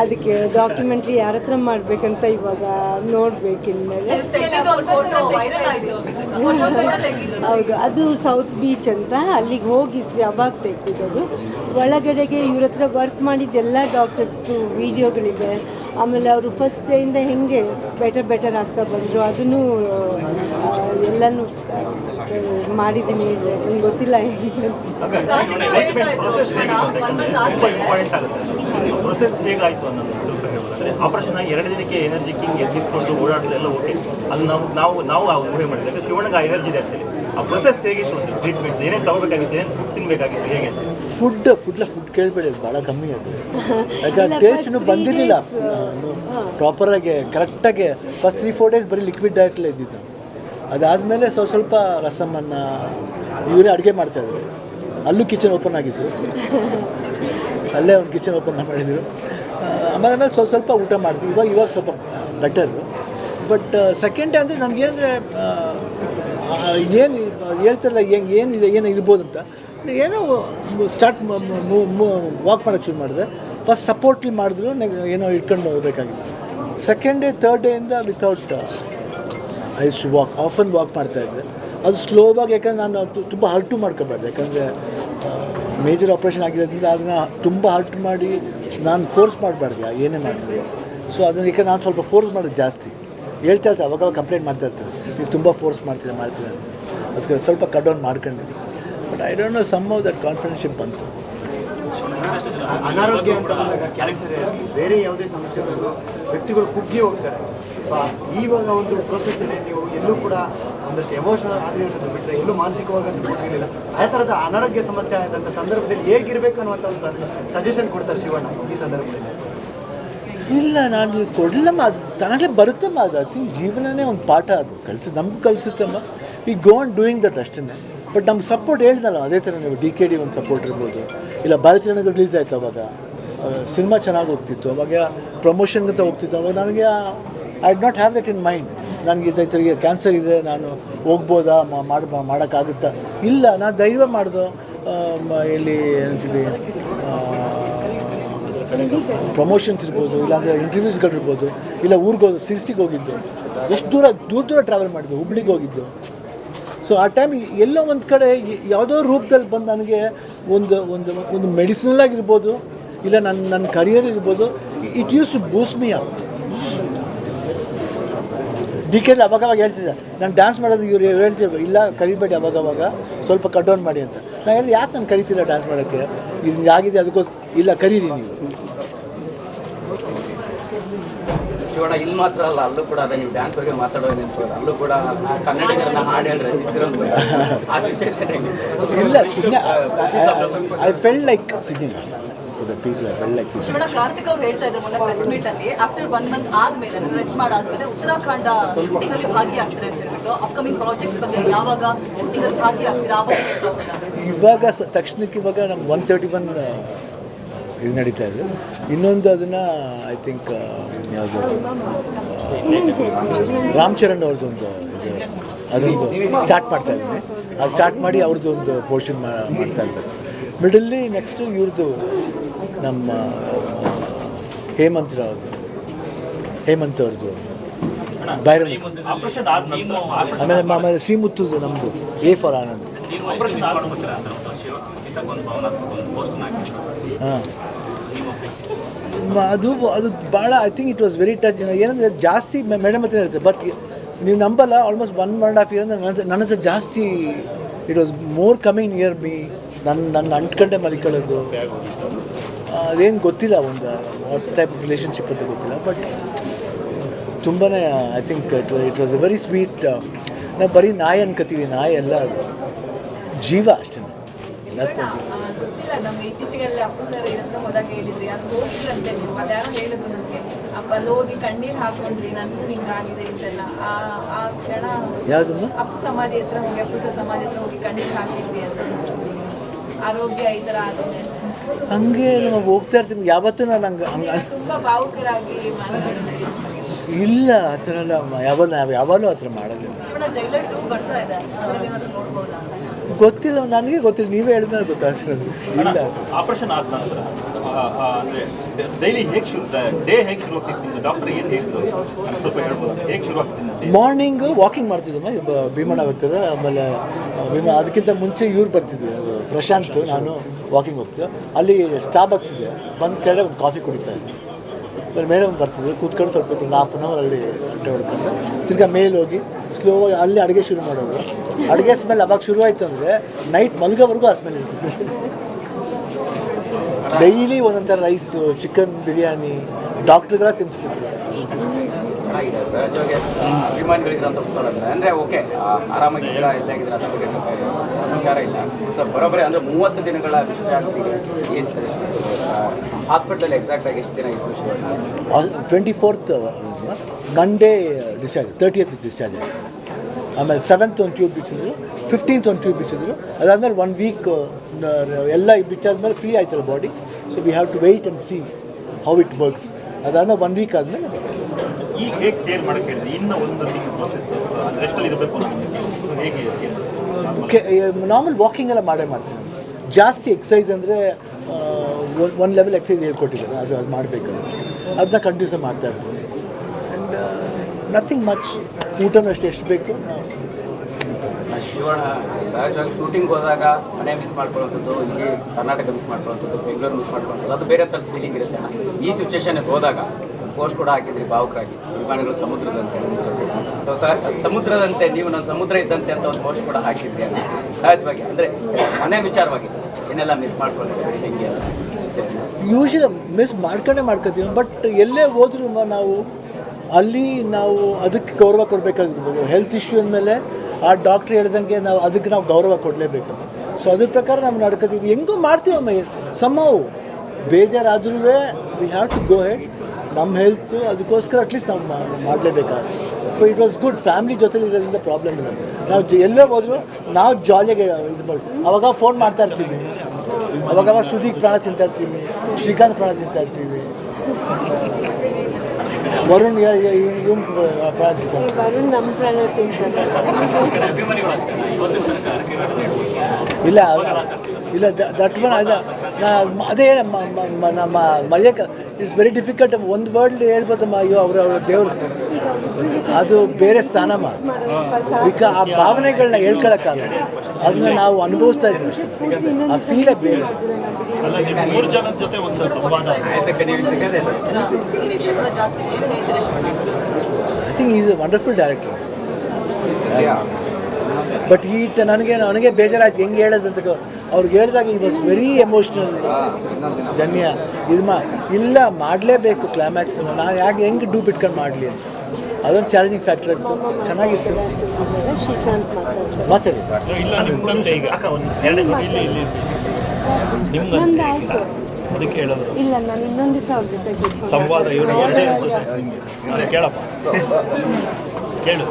ಅದಕ್ಕೆ ಡಾಕ್ಯುಮೆಂಟ್ರಿ ಯಾರ ಹತ್ರ ಮಾಡ್ಬೇಕಂತ ಇವಾಗ ನೋಡ್ಬೇಕು ಇನ್ಮೇಲೆ. ತೆಗ್ದಿದ್ದು ಒಂದು ಫೋಟೋ ವೈರಲ್ ಆಯ್ತು. ಫೋಟೋ ಕೂಡ ತೆಗಿದ್ರು ಹೌದು ಅದು ಸೌತ್ ಬೀಚ್ ಅಂತ ಅಲ್ಲಿಗೆ ಹೋಗಿದ್ವಿ ಅವಾಗ ತೆಗ್ದಿದ್ದು ಒಳಗಡೆಗೆ ಇವ್ರ ಹತ್ರ ವರ್ಕ್ ಮಾಡಿದ್ದೆಲ್ಲ ಡಾಕ್ಟರ್ಸ್ದು ವಿಡಿಯೋಗಳಿದೆ ಆಮೇಲೆ ಅವರು ಫಸ್ಟ್ ಡೇಯಿಂದ ಹೆಂಗೆ ಬೆಟರ್ ಬೆಟರ್ ಆಗ್ತಾ ಬಂದರು ಅದನ್ನು ಎಲ್ಲನೂ ಮಾಡಿದ್ದೀನಿ. ನಂಗೆ ಗೊತ್ತಿಲ್ಲ ಹೇಗೆ ಶಿವಣ್ಣ ಪ್ರೊಸೆಸ್ ಹೇಗಾಯಿತು ಅನ್ನೋದು ಆಪರೇಷನ್ ಆಪರೇಷನ್ ಎರಡು ದಿನಕ್ಕೆ ಎನರ್ಜಿ ಕಿಂಗ್ ಎದ್ದಿಟ್ಕೊಂಡು ಓಡಾಡೋದೆಲ್ಲ ಓಕೆ. ಅದು ನಾವು ನಾವು ನಾವು ಆ ಊಹೆ ಮಾಡಿದ್ವಿ. ಯಾಕಂದ್ರೆ ಶಿವಣ್ಣಗೆ ಆ ಎನರ್ಜಿ ಇದೆ ಅಂತೇಳಿ ಆ ಪ್ರೊಸೆಸ್ ಹೇಗಿತ್ತು ಅಂತ ಟ್ರೀಟ್ಮೆಂಟ್ ಏನೇನು ತಗೋಬೇಕಾಗಿತ್ತು ಏನು ತಿನ್ಬೇಕಾಗಿತ್ತು ಹೇಗೆ? ಫುಡ್ ಫುಡ್ಲ ಫುಡ್ ಕೇಳಬೇಡಿ ಭಾಳ ಕಮ್ಮಿ ಅದು. ಯಾಕಂದ್ರೆ ಟೇಸ್ಟ್ನು ಬಂದಿರಲಿಲ್ಲ. ಪ್ರಾಪರಾಗಿ ಕರೆಕ್ಟಾಗಿ ಫಸ್ಟ್ ತ್ರೀ ಫೋರ್ ಡೇಸ್ ಬರೀ ಲಿಕ್ವಿಡ್ ಡಯಟ್ಲೇ ಇದ್ದಿದ್ದು. ಅದಾದಮೇಲೆ ಸ್ವಲ್ಪ ಸ್ವಲ್ಪ ರಸಮನ್ನ ಇವರೇ ಅಡುಗೆ ಮಾಡ್ತಾಯಿದ್ರು ಅಲ್ಲೂ ಕಿಚನ್ ಓಪನ್ ಆಗಿತ್ತು. ಅಲ್ಲೇ ಒಂದು ಕಿಚನ್ ಓಪನ್ ಮಾಡಿದ್ರು. ಆಮೇಲೆ ಆಮೇಲೆ ಸ್ವಲ್ಪ ಸ್ವಲ್ಪ ಊಟ ಮಾಡ್ತೀವಿ. ಇವಾಗ ಇವಾಗ ಸ್ವಲ್ಪ ಬೆಟರ್ ಬಟ್ ಸೆಕೆಂಡ್ ಅಂದರೆ ನನಗೇನಂದರೆ ಏನು ಹೇಳ್ತಾರಲ್ಲ ಹೆಂಗೆ ಏನಿದೆ ಏನು ಇರ್ಬೋದು ಅಂತ. ಏನೋ ಸ್ಟಾರ್ಟ್ ವಾಕ್ ಮಾಡೋಕ್ಕೆ ಶುರು ಮಾಡಿದೆ. ಫಸ್ಟ್ ಸಪೋರ್ಟ್ಲಿ ಮಾಡಿದ್ರು ನನಗೆ ಏನೋ ಇಟ್ಕೊಂಡು ಹೋಗಬೇಕಾಗಿತ್ತು. Second day third ಡೇಯಿಂದ without I shoe walk often walk ಮಾಡ್ತಾಯಿದ್ದೆ ಅದು ಸ್ಲೋವಾಗಿ ಯಾಕಂದ್ರೆ ನಾನು ತುಂಬ ಹರ್ಟು ಮಾಡ್ಕೋಬಾರ್ದು. ಯಾಕಂದರೆ ಮೇಜರ್ ಆಪ್ರೇಷನ್ ಆಗಿರೋದ್ರಿಂದ ಅದನ್ನು ತುಂಬ ಹರ್ಟ್ ಮಾಡಿ ನಾನು ಫೋರ್ಸ್ ಮಾಡಬಾರ್ದು ಏನೇ ಮಾಡಿದ್ರು ಸೊ ಅದನ್ನು ಈಗ ನಾನು ಸ್ವಲ್ಪ ಫೋರ್ಸ್ ಮಾಡೋದು ಜಾಸ್ತಿ. ಹೇಳ್ತಾ ಇರ್ತಾರೆ ಅವಾಗ ಕಂಪ್ಲೇಂಟ್ ಮಾಡ್ತಾ ಇರ್ತಾರೆ. ನೀವು ತುಂಬ ಫೋರ್ಸ್ ಮಾಡ್ತೀರಾ ಮಾಡ್ತೀರಾ ಅಂತ. ಅದಕ್ಕೆ ಸ್ವಲ್ಪ ಕಟ್ ಡೌನ್ ಮಾಡ್ಕೊಂಡೆ. But I don't know some of that confidence ಬಂತು. ಅನಾರೋಗ್ಯ ಅಂತ ಬಂದಾಗ ಕ್ಯಾನ್ಸರ್ ಬೇರೆ ಯಾವುದೇ ಸಮಸ್ಯೆಗಳು ವ್ಯಕ್ತಿಗಳು ಕುಗ್ಗಿ ಹೋಗ್ತಾರೆ. ಇವಾಗ ಒಂದು ಇದೆ, ನೀವು ಎಲ್ಲೂ ಕೂಡ ಒಂದಷ್ಟು ಎಮೋಷನಲ್ ಆದರೆ ಇರೋದು ಬಿಟ್ಟರೆ ಎಲ್ಲೂ ಮಾನಸಿಕವಾಗಿ ಅಂತ ಗೊತ್ತಿರಲಿಲ್ಲ ಆ ಥರದ ಅನಾರೋಗ್ಯ ಸಮಸ್ಯೆ ಆದಂಥ ಸಂದರ್ಭದಲ್ಲಿ ಹೇಗಿರಬೇಕು ಅನ್ನುವಂಥ ಒಂದು ಸಜೆಷನ್ ಕೊಡ್ತಾರೆ ಶಿವಣ್ಣ ಈ ಸಂದರ್ಭದಲ್ಲಿ. ಇಲ್ಲ, ನಾನು ಕೊಡಲಮ್ಮ, ಅದು ತನಗೇ ಬರುತ್ತಮ್ಮ, ಅದು ಥಿಂಕ್ ಜೀವನನೇ ಒಂದು ಪಾಠ ಅದು. ಕಲಿಸಿ ನಮ್ಗೆ ಕಲಿಸುತ್ತಮ್ಮ. ಈ ಗೋ ಆನ್ ಡೂಯಿಂಗ್ ದಟ್ ಅಷ್ಟೇ ಬಟ್ ನಮ್ಗೆ ಸಪೋರ್ಟ್ ಹೇಳ್ದಲ್ಲ, ಅದೇ ಥರ ನೀವು ಡಿ ಕೆ ಡಿ ಒಂದು ಸಪೋರ್ಟ್ ಇರ್ಬೋದು. ಇಲ್ಲ ಭಾರತೀಯನದು ರಿಲೀಸ್ ಆಯಿತು ಅವಾಗ. ಸಿನಿಮಾ ಚೆನ್ನಾಗಿ ಹೋಗ್ತಿತ್ತು. ಅವಾಗ ಪ್ರಮೋಷನ್ಗಂತ ಹೋಗ್ತಿತ್ತು. ಅವಾಗ ನನಗೆ I'd not have that in mind ನನಗೆ ಸರಿಗೆ ಕ್ಯಾನ್ಸರ್ ಇದೆ, ನಾನು ಹೋಗ್ಬೋದಾ? ಮಾಡ್ ಮಾಡೋಕ್ಕಾಗುತ್ತಾ? ಇಲ್ಲ, ನಾನು ಧೈರ್ಯ ಮಾಡಿದೋ ಇಲ್ಲಿ ಏನಂತೀವಿ ಪ್ರಮೋಷನ್ಸ್ ಇರ್ಬೋದು, ಇಲ್ಲಾಂದರೆ ಇಂಟರ್ವ್ಯೂಸ್ಗಳಿರ್ಬೋದು ಇಲ್ಲ ಊರಿಗೆ ಹೋದ್ರು ಸಿರ್ಸಿಗೆ ಹೋಗಿದ್ದು. ಎಷ್ಟು ದೂರ ದೂರ ದೂರ ಟ್ರಾವೆಲ್ ಮಾಡಿದ್ದು, ಹುಬ್ಳಿಗೆ ಹೋಗಿದ್ದು. ಸೊ ಆ ಟೈಮ್ ಎಲ್ಲೋ ಒಂದು ಕಡೆ ಯಾವುದೋ ರೂಪದಲ್ಲಿ ಬಂದು ನನಗೆ ಒಂದು ಒಂದು ಒಂದು ಮೆಡಿಸಿನಲ್ ಆಗಿರ್ಬೋದು, ಇಲ್ಲ ನನ್ನ ನನ್ನ ಕರಿಯರ್ ಇರ್ಬೋದು it use to boost D K ಅವಾಗ ಅವಾಗ ಹೇಳ್ತಿದ್ದೆ ನಾನು ಡ್ಯಾನ್ಸ್ ಮಾಡೋದು ಇವ್ರು ಹೇಳ್ತಿದ್ದೆ ಇಲ್ಲ ಕರಿಬೇಡಿ ಅವಾಗ ಅವಾಗ ಸ್ವಲ್ಪ ಕಟ್ ಡೌನ್ ಮಾಡಿ ಅಂತ. ನಾನು ಹೇಳಿದೆ ಯಾಕೆ ನಾನು ಕರಿತಿಲ್ಲ ಡ್ಯಾನ್ಸ್ ಮಾಡೋಕ್ಕೆ? ಇದು ಆಗಿದೆ ಅದಕ್ಕೋಸ್ಕರ ಇಲ್ಲ ಕರೀರಿ ನೀವು. ಶಿವಣ್ಣ ಇಲ್ಲಿ ಮಾತ್ರ ಅಲ್ಲ ಅಲ್ಲೂ ಕೂಡ ಅದೇ ನೀವು ಡ್ಯಾನ್ಸ್ ಬಗ್ಗೆ ಮಾತಾಡೋದು ನೆನ್ಪೋದು ಅಲ್ಲೂ ಕೂಡ ಕನ್ನಡಿಗರನ್ನ ಹಾಡು ಹೇಳಿ ರಂಜಿಸಿರೋದು ಆ ಸಿಚುವೇಶನ್ ಇಲ್ಲ ಸುಮ್ಮನೆ I fell like singing the people are well like Karthik ಅವರು ಹೇಳ್ತಾ ಇದ್ರು ಮೊನ್ನೆ ಪ್ರೆಸ್ ಮೀಟ್ ಅಲ್ಲಿ ಆಫ್ಟರ್ ಒನ್ ಮಂತ್ ಆದ್ಮೇಲೆ ರೆಸ್ಟ್ ಮಾಡಾದ್ಮೇಲೆ ಉತ್ತರಾಖಂಡ ಶೂಟಿಂಗ್ ಅಲ್ಲಿ ಭಾಗಿಯಾಗ್ತಾರೆ ಅಂತ ಹೇಳ್ಬಿಟ್ಟು ಅಪ್ಕಮಿಂಗ್ ಪ್ರಾಜೆಕ್ಟ್ಸ್ ಬಗ್ಗೆ ಯಾವಾಗ ಶೂಟಿಂಗ್ ಅಲ್ಲಿ ಭಾಗಿಯಾಗ್ತೀರಾ ಇವಾಗ ತಕ್ಷಣಕ್ಕೆ ಇವಾಗ ನಮ್ಗೆ ಒನ್ ತರ್ಟಿ ಒನ್ ಇದು ನಡೀತಾ ಇದೆ. ಇನ್ನೊಂದು ಅದನ್ನು ಐ ಥಿಂಕ್ ಯಾವುದು ರಾಮ್ ಚರಣ್ ಅವ್ರದ್ದು ಒಂದು ಇದು ಅದೊಂದು ಸ್ಟಾರ್ಟ್ ಮಾಡ್ತಾ ಇದ್ದೀನಿ. ಅದು ಸ್ಟಾರ್ಟ್ ಮಾಡಿ ಅವ್ರದ್ದು ಒಂದು ಪೋರ್ಷನ್ ಮಾಡ್ತಾ ಇರ್ಬೇಕು. ಮಿಡಲ್ಲಿ ನೆಕ್ಸ್ಟು ಇವ್ರದ್ದು ನಮ್ಮ ಹೇಮಂತ್ ರಾವ್ ಹೇಮಂತ್ ಅವ್ರದ್ದು. ಭೈರವಿ ಆದ ನಂತರ ಆಮೇಲೆ ಆಮೇಲೆ ಶ್ರೀಮುತ್ತುದು ನಮ್ಮದು ಎ ಫಾರ್ ಆನಂದ್. ಹಾಂ. ಅದು ಅದು ಭಾಳ I think it was very touch ಏನಂದರೆ ಜಾಸ್ತಿ ಮೇಡಮ್ ಹತ್ರ ಇರುತ್ತೆ ಬಟ್ ನೀವು ನಂಬಲ್ಲ almost one one and half year ಅಂದರೆ ನನ್ನ ನನ್ನ ಹತ್ರ ಜಾಸ್ತಿ it was more coming near me ನನ್ನ ನನ್ನ ಅಂಟ್ಕಂಡೆ ಮಲಿಕೊಳ್ಳೋದು. ಅದೇನು ಗೊತ್ತಿಲ್ಲ ಒಂದು ವಾಟ್ ಟೈಪ್ ಆಫ್ ರಿಲೇಷನ್ಶಿಪ್ ಅಂತ ಗೊತ್ತಿಲ್ಲ ಬಟ್ ತುಂಬಾ I think it it was a very sweet ನಾವು ಬರೀ ನಾಯಿ ಅನ್ಕೋತೀವಿ ನಾಯಿ ಎಲ್ಲ ಜೀವ ಅಷ್ಟೇ. ಅಪ್ಪು ಹತ್ರ ಹೋಗಿ ಸಮಾಧಿ ಹತ್ರ ಹೋಗಿ ಅಪ್ಪು ಸರ್ ಸಮಾಧಿ ಹತ್ರ ಹೋಗಿ ಕಣ್ಣೀರು ಅಂತ. ಆರೋಗ್ಯ ಈ ಥರ ಆಗಿದೆ. ಹಂಗೆ ನಮಗೆ ಹೋಗ್ತಾ ಇರ್ತೀನಿ ಯಾವತ್ತೂ ನಾನು ಹಂಗೆ ಹಂಗೆ ಇಲ್ಲ ಆ ಥರ ಎಲ್ಲ ಯಾವಾಗ ನಾವು ಯಾವಾಗಲೂ ಆ ಥರ ಮಾಡಲ್ಲ. ಶಿವಣ್ಣ ಜೈಲರ್ ಟೂ ಬರ್ತಾ ಇದೆ. ಅದ್ರಲ್ಲಿ ಏನಾದ್ರು ನೋಡ್ಬೋದಾ ಗೊತ್ತಿಲ್ಲ ನನಗೆ ಗೊತ್ತಿಲ್ಲ. ನೀವೇ ಹೇಳಿದ್ರೆ ಗೊತ್ತಾಗ್ತಿರೋದು ಇಲ್ಲ. ಆಪರೇಷನ್ ಆದ ನಂತರ? ಅಂದ್ರೆ ಡೈಲಿ ಹೇಗೆ ಶುರು ಡೇ ಹೇಗೆ ಶುರು ಆಗ್ತಿತ್ತು ಡಾಕ್ಟರ್ ಏನು ಹೇಳಿದ್ರು ಸ್ವಲ್ಪ ಹೇಳ್ಬೋದು ಹೇಗೆ ಶುರು ಮಾರ್ನಿಂಗ್ ವಾಕಿಂಗ್ ಮಾಡ್ತಿದ್ದಮ್ಮ ಇಬ್ಬ ಭೀಮಣ್ಣ ಬರ್ತಾರೆ ಆಮೇಲೆ ಭೀಮ ಅದಕ್ಕಿಂತ ಮುಂಚೆ ಇವ್ರು ಬರ್ತಿದ್ವಿ ಪ್ರಶಾಂತ್ ನಾನು ವಾಕಿಂಗ್ ಹೋಗ್ತಿದ್ದೆ ಅಲ್ಲಿ ಸ್ಟಾಪ್ ಇದೆ ಬಂದು ಕಡೆ ಒಂದು ಕಾಫಿ ಕುಡಿತಾ ಇದ್ದೆ ಆಮೇಲೆ ಒಂದು ಬರ್ತಿದ್ರು ಕೂತ್ಕೊಂಡು ಸ್ವಲ್ಪ ಒಂದು ಹಾಫ್ ಆನ್ ಅವರ್ ಅಲ್ಲಿ ಅಡ್ಡೆ ಹೊಡ್ಕೊಂಡು ತಿರ್ಗಾ ಮೇಲೆ ಹೋಗಿ ಸ್ಲೋ ಅಲ್ಲಿ ಅಡುಗೆ ಶುರು ಮಾಡೋದು ಅಡುಗೆ ಸ್ಮೆಲ್ ಅವಾಗ ಶುರುವಾಯಿತು ಅಂದರೆ ನೈಟ್ ಮಲ್ಗೋವರೆಗೂ ಆ ಸ್ಮೆಲ್ ಇರ್ತಿತ್ತು ಡೈಲಿ ಒಂದೊಂಥರ ರೈಸು ಚಿಕನ್ ಬಿರಿಯಾನಿ ಡಾಕ್ಟ್ರಿಗೆಲ್ಲ ತಿನ್ನಿಸ್ಬಿಟ್ರು ಚೆನ್ನಾಗಿದೆ ಸಹಜವಾಗಿ ಅಭಿಮಾನಿಗಳಿದ್ರಂತ ಉತ್ತರ ಅಂದರೆ ಓಕೆ ಅದ್ರ ಬಗ್ಗೆ ವಿಚಾರ ಇಲ್ಲ. ಸೊ ಬರೋಬ್ಬರಿ ಅಂದರೆ ಮೂವತ್ತು ದಿನಗಳ ವಿಶ್ರಾಂತಿಗೆ ಏನು ಹಾಸ್ಪಿಟಲ್ ಎಕ್ಸಾಕ್ಟಾಗಿ ಎಷ್ಟು ದಿನ ಇತ್ತು twenty fourth Monday discharge thirtieth discharge ಆಯಿತು ಆಮೇಲೆ ಸೆವೆಂತ್ ಒಂದು ಟ್ಯೂಬ್ ಬಿಚ್ಚಿದ್ರು ಫಿಫ್ಟೀನ್ತ್ ಒಂದು ಟ್ಯೂಬ್ ಬಿಚ್ಚಿದ್ರು. ಅದಾದಮೇಲೆ ಒನ್ ವೀಕ್ ಎಲ್ಲ ಬಿಚ್ಚಾದ್ಮೇಲೆ ಫ್ರೀ ಆಯ್ತಲ್ಲ body so we have to wait and see how it works ಅದಾದ್ಮೇಲೆ ಒನ್ ವೀಕ್ ಆದಮೇಲೆ ಈಗ ಹೇಗೆ ಕೇರ್ ಮಾಡಕ್ಕೆ ಹೇಳಿದ್ರಿ ಇನ್ನು ಒಂದು ತಿಂಗಳು ಪ್ರೊಸೆಸ್ ರೆಸ್ಟಲ್ಲಿ ಇರಬೇಕು ಸೊ ಹೇಗೆ ನಾರ್ಮಲ್ ವಾಕಿಂಗ್ ಎಲ್ಲ ಮಾಡೇ ಮಾಡ್ತೀನಿ. ಜಾಸ್ತಿ ಎಕ್ಸಸೈಸ್ ಅಂದರೆ ಒನ್ ಲೆವೆಲ್ ಎಕ್ಸಸೈಸ್ ಹೇಳ್ಕೊಟ್ಟಿದ್ದಾರೆ. ಅದು ಅದು ಮಾಡಬೇಕು ಅದನ್ನ ಕಂಟಿನ್ಯೂಸ್ ಮಾಡ್ತಾ ಇರ್ತೀನಿ. ಆ್ಯಂಡ್ ನಥಿಂಗ್ ಮಚ್ ಊಟನೂ ಅಷ್ಟೇ ಎಷ್ಟು ಬೇಕು? ಶಿವಣ್ಣ ಸಹಜವಾಗಿ ಶೂಟಿಂಗ್ ಹೋದಾಗ ಮನೆ ಮಿಸ್ ಮಾಡ್ಕೊಳ್ಳೋಂಥದ್ದು ಇಲ್ಲಿ ಕರ್ನಾಟಕ ಮಿಸ್ ಮಾಡ್ಕೊಳ್ಳೋಂಥದ್ದು ಬೆಂಗಳೂರು ಮಿಸ್ ಮಾಡ್ಕೊಳ್ಳೋಂಥದ್ದು ಅದು ಬೇರೆ ಥರದ ಫೀಲಿಂಗ್ ಇರುತ್ತೆ ಈ ಸಿಚುವೇಶನ್ಗೆ ಹೋದಾಗ ಪೋಸ್ಟ್ ಕೂಡ ಹಾಕಿದ್ರಿ ಭಾವುಕರಾಗಿ ಅಭಿಮಾನಿಗಳು ಸಮುದ್ರದಂತೆ. ಸೊ ಸಮುದ್ರದಂತೆ ನೀವು ನನ್ನ ಸಮುದ್ರ ಇದ್ದಂತೆ ಅಂತ ಒಂದು ಪೋಸ್ಟ್ ಕೂಡ ಹಾಕಿದ್ರಿ ಅಂತ ಸಹಜವಾಗಿ ಅಂದರೆ ಮನೆ ವಿಚಾರವಾಗಿ ಏನೆಲ್ಲ ಮಿಸ್ ಮಾಡ್ಕೊಳ್ತೀವಿ ಹೆಂಗೆ. ಯೂಶಲಿ ಮಿಸ್ ಮಾಡ್ಕೊಂಡೇ ಮಾಡ್ಕೊತೀವಿ ಬಟ್ ಎಲ್ಲೇ ಹೋದ್ರೂ ನಾವು ಅಲ್ಲಿ ನಾವು ಅದಕ್ಕೆ ಗೌರವ ಕೊಡಬೇಕಾಗಿರ್ಬೋದು ಹೆಲ್ತ್ ಇಶ್ಯೂ ಅಂದಮೇಲೆ ಆ ಡಾಕ್ಟ್ರ್ ಹೇಳ್ದಂಗೆ ನಾವು ಅದಕ್ಕೆ ನಾವು ಗೌರವ ಕೊಡಲೇಬೇಕು. ಸೊ ಅದ್ರ ಪ್ರಕಾರ ನಾವು ನಡ್ಕೋತೀವಿ. ಹೆಂಗೂ ಮಾಡ್ತೀವಮ್ಮ ಸಮ್ಮವು ಬೇಜಾರಾದ್ರೂ we have to go head ನಮ್ಮ ಹೆಲ್ತು ಅದಕ್ಕೋಸ್ಕರ ಅಟ್ಲೀಸ್ಟ್ ನಾವು ಮಾಡಲೇಬೇಕಾಗುತ್ತೆ. So it was good family ಜೊತೆಲಿ ಇರೋದ್ರಿಂದ ಪ್ರಾಬ್ಲಮ್ ಇಲ್ಲ. ನಾವು ಎಲ್ಲೇ ಹೋದ್ರು ನಾವು ಜಾಲಿಯಾಗಿ ಇದು ಮಾಡಿ, ಅವಾಗ ಫೋನ್ ಮಾಡ್ತಾ ಇರ್ತೀವಿ. ಅವಾಗ ಸುದೀಕ್ ಪ್ರಾಣ ತಿಂತಾ ಇರ್ತೀವಿ. ಶ್ರೀಕಾಂತ್ ಪ್ರಾಣ ತಿಂತಾ ಇರ್ತೀವಿ. ವರುಣ್ ಇವನ್ ಪ್ರಾಣ ತಿಂತಾರೆ ವರುಣ್ ನಮ್ಮ ಪ್ರಾಣ ತಿಂತಾರೆ ಇಲ್ಲ ಇಲ್ಲ ದಟ್ ಒನ್ ಅದ ಅದೇ ನಮ್ಮ ಮರೆಯೋಕೆ ಇಟ್ಸ್ ವೆರಿ ಡಿಫಿಕಲ್ಟ್ ಒಂದು ವರ್ಡ್ ಹೇಳ್ಬೋದಮ್ಮ ಅಯ್ಯೋ, ಅವರು, ಅವರ ದೇವ್ರು. ಅದು ಬೇರೆ ಸ್ಥಾನಮ್ಮ ಬಿಕ ಆ ಭಾವನೆಗಳನ್ನ ಹೇಳ್ಕೊಳಕ್ಕಾಗಲ್ಲ. ಅದನ್ನ ನಾವು ಅನುಭವಿಸ್ತಾ ಇದ್ದೀವಿ. ಆ ಫೀಲ ಬೇರೆ. I think is a wonderful director but ಈ ನನಗೆ ನನಗೆ ಬೇಜಾರಾಯ್ತು. ಹೆಂಗೆ ಹೇಳೋದು ಅಂತ ಅವ್ರಿಗೆ ಹೇಳಿದಾಗ it was very emotional Janya ಇದು ಮಾ ಇಲ್ಲ ಮಾಡಲೇಬೇಕು ಕ್ಲೈಮ್ಯಾಕ್ಸ್ ನಾನು ಯಾಕೆ ಹೆಂಗೆ ಡೂಪ್ ಇಟ್ಕೊಂಡು ಮಾಡಲಿ ಅಂತ. ಅದೊಂದು ಚಾಲೆಂಜಿಂಗ್ ಫ್ಯಾಕ್ಟರ್ ಇತ್ತು. ಚೆನ್ನಾಗಿತ್ತು. ಮಾತಾಡಿ. ಇಲ್ಲ ನಿಮ್ಗೆ ಈಗ ಒಂದು ಎರಡೇ ಇಲ್ಲಿ ಇಲ್ಲಿ ನಂದು ಅದಕ್ಕೆ ಹೇಳೋದು ಇಲ್ಲ ನಾನು ಇನ್ನೊಂದು ದಿವಸ ಅವ್ರ ಜೊತೆ ಸಂವಾದ ಕೇಳಪ್ಪ. ಕೇಳು.